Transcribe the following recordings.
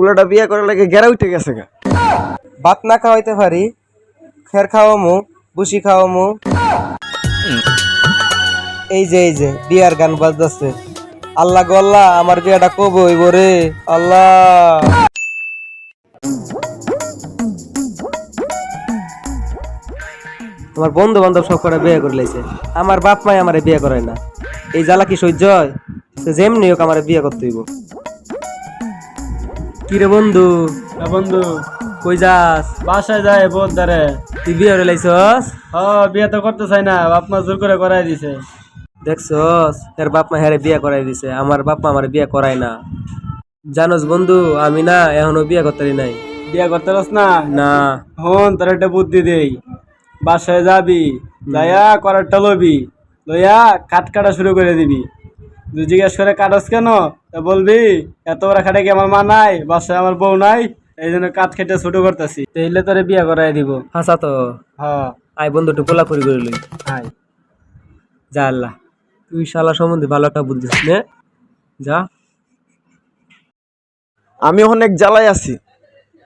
পুলাটা বিয়ে করার লাগে গেরা উঠে গেছে গা। ভাত না খাওয়াইতে পারি, খের খাওয়ামু বুসি খাওয়া খাওয়ামু। এই যে এই যে, বিয়ার গান বাজতেছে। আল্লাহ গো আল্লাহ, আমার বিয়াটা কবে হইব রে। আল্লাহ। আমার বন্ধু বান্ধব সব করে বিয়ে করে লাইছে। আমার বাপ মাই আমারে বিয়ে করায় না। এই জ্বালা কি সহ্য হয়? যেমনি হোক আমার বিয়ে করতে হইব। কিরে বন্ধু? বন্ধু। কই যাস? বাসায় যায় বোধ ধরে তুই বিয়ে করে লাইছস? হ বিয়ে তো করতে চাই না বাপ মা জোর করে করাই দিছে। দেখছস এর বাপ মা হ্যারে বিয়ে করাই দিছে আমার বাপ মা আমার বিয়ে করায় না। জানোস বন্ধু আমি না এখনও বিয়ে করতে পারি নাই। বিয়ে করতে পারস না? না। হন তোর একটা বুদ্ধি দেই। বাসায় যাবি যাইয়া করারটা লবি লইয়া কাট কাটা শুরু করে দিবি। তুই জিজ্ঞেস করে কাটস কেন? তা বলবি এত বড় খাটে কি আমার মা নাই? বাসায় আমার বউ নাই? এই জন্য কাঠ খেটে ছোট করতেছি। তাইলে তোরে বিয়ে করাই দিব। হাসা তো হ। আই বন্ধু একটু পোলা করি করে লই। হাই যা আল্লাহ। তুই শালা সম্বন্ধে ভালো একটা বুদ্ধি নে। যা। আমি অনেক জ্বালাই আছি।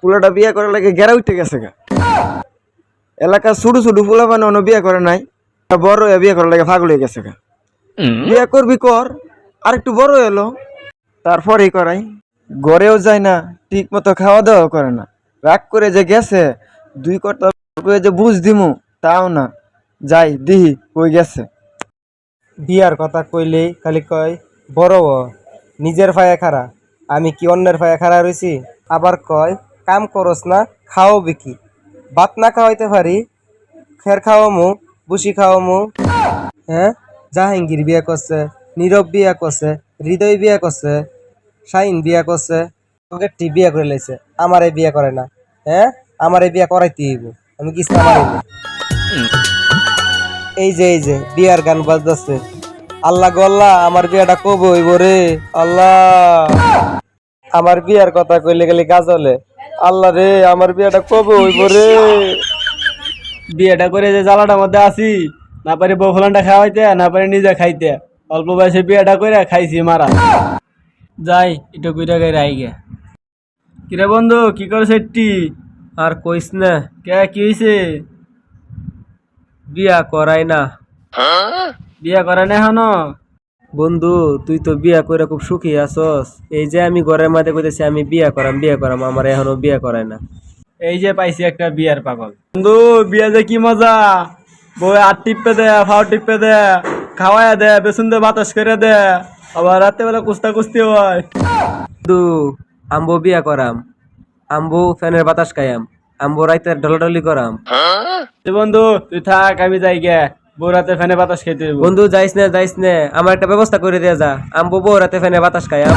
পোলাটা বিয়া করার লাগে গেরা উঠে গেছে গা। এলাকা ছোট ছোট পোলা মানে অন্য বিয়ে করে নাই। বড় হয়ে বিয়ে করার লাগে পাগল হয়ে গেছে গা। বিয়ে করবি কর আর একটু বড় এলো তারপরেই করাই। ঘরেও যায় না ঠিক মতো খাওয়া দাওয়া করে না। রাগ করে যে গেছে, দুই কর্তা করে যে বুঝ দিমু, তাও না। যাই, দিহি, কই গেছে। বিয়ার কথা কইলেই খালি কয়, বড় নিজের ফায়ে খারা আমি কি অন্যের ফায়ে খারা রইছি? আবার কয়, কাম করস না খাও বিকি। ভাত না খাওয়াইতে পারি, খের খাওয়ামু বুসি খাওয়ামু। হ্যাঁ জাহাঙ্গীর বিয়ে করছে। নীরব বিয়া করছে, হৃদয় বিয়া করছে শাহিন বিয়া করছে তোকে টি বিয়া করে লাইছে, আমারে বিয়া করে না হ্যাঁ? আমারে বিয়া করাইতে হইব, আমি কি এই যে এই যে, বিয়ার গান বাজতেছে। আল্লাহ গল্লা আমার বিয়াটা কব হইব রে, আল্লাহ। আমার বিয়ার কথা কইলে গেলে গাজলে, আল্লাহ রে, আমার বিয়াটা কবে হইব রে। বিয়েটা করে যে জ্বালাটার মধ্যে আছি, না পারি বউ খাওয়াইতে, না পারি নিজে খাইতে। অল্প বয়সে বিয়েটা করে খাইছি, মারা। যাই, একটু কুইটা গাই রাই গে। কিরে বন্ধু, কি করে সেটি আর কইস না, কে, কি হয়েছে বিয়া করাই না। বিয়া করে না এখনও? বন্ধু, তুই তো বিয়া করে খুব সুখী আছস। এই যে আমি ঘরের মাঝে কইতেছি, আমি বিয়া করাম বিয়া করাম, আমার এখনও বিয়া করায় না। এই যে পাইছি একটা বিয়ার পাগল। বন্ধু, বিয়া যে কি মজা? বউ আর টিপে দে, ফাও টিপে দে। খাওয়ায় দে বেসন দে বাতাস করে দে। আবার রাতে বেলা কুস্তা কুস্তি হয়। বন্ধু আম্বো বিয়া করাম। আম্বু ফ্যানের বাতাস খাইয়াম। আম্বু রাইতে ডলাডলি করাম। বন্ধু তুই থাক আমি যাই গে। বউ রাতে ফ্যানে বাতাস খেতে বন্ধু যাইস না যাইস না। আমার একটা ব্যবস্থা করে দেয়া যা। আম্বু বউ রাতে ফ্যানে বাতাস খাইয়াম।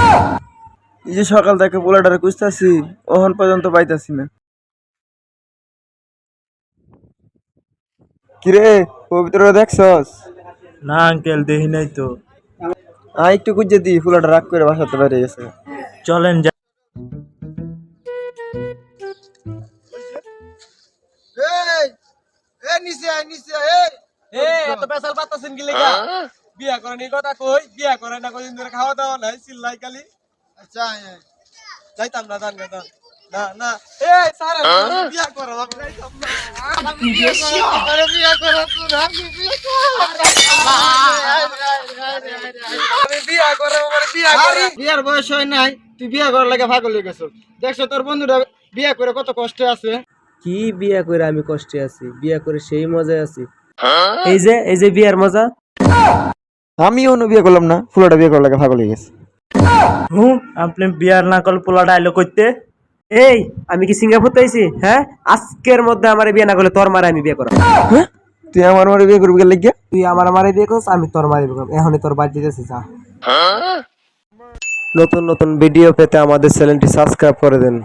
এই যে সকাল থেকে পোলাটারে খুঁজতেছি ওহন পর্যন্ত পাইতাছি না। কিরে পবিত্র দেখছস? না আঙ্কেল দেখি নাই তো। আয় একটু খুঁজে দি ফুলাটা রাগ করে বাসাতে বাইরে গেছে। চলেন যা। বিয়া করে নি কথা কই বিয়া করে না কদিন ধরে খাওয়া দাওয়া নাই চিল্লাই খালি। আচ্ছা যাইতাম না জান গেতাম না না। এই সারা বিয়া করো আমি যাইতাম না। আমি বিয়া করো আমি বিয়া করো তুই আমি বিয়া আমি বিয়া করো আমার বিয়া করো। বিয়ার বয়স হয় নাই তুই বিয়া করার লাগে পাগল হয়ে গেছ। দেখছ তোর বন্ধুরা বিয়া করে কত কষ্টে আছে? কি বিয়া করে আমি কষ্টে আছি? বিয়া করে সেই মজায় আছি। এই যে এই যে বিয়ার মজা। আমি অন্য বিয়ে করলাম না ফুলাটা বিয়ে করার লাগে পাগল হয়ে গেছে। হুম আপনি বিয়ার না করলে পোলা ডায়লগ করতে। এই আমি কি সিঙ্গাপুর তাইছি হ্যাঁ? আজকের মধ্যে আমার বিয়ে না করলে তোর মারে আমি বিয়ে করাম হ্যাঁ? তুই আমার মারে বিয়ে করবি গেলে গিয়া তুই আমার মারে বিয়ে করছ আমি তোর মারে বিয়ে করব। এখনই তোর বাড়ি যেতেছি যা। নতুন নতুন ভিডিও পেতে আমাদের চ্যানেলটি সাবস্ক্রাইব করে দেন।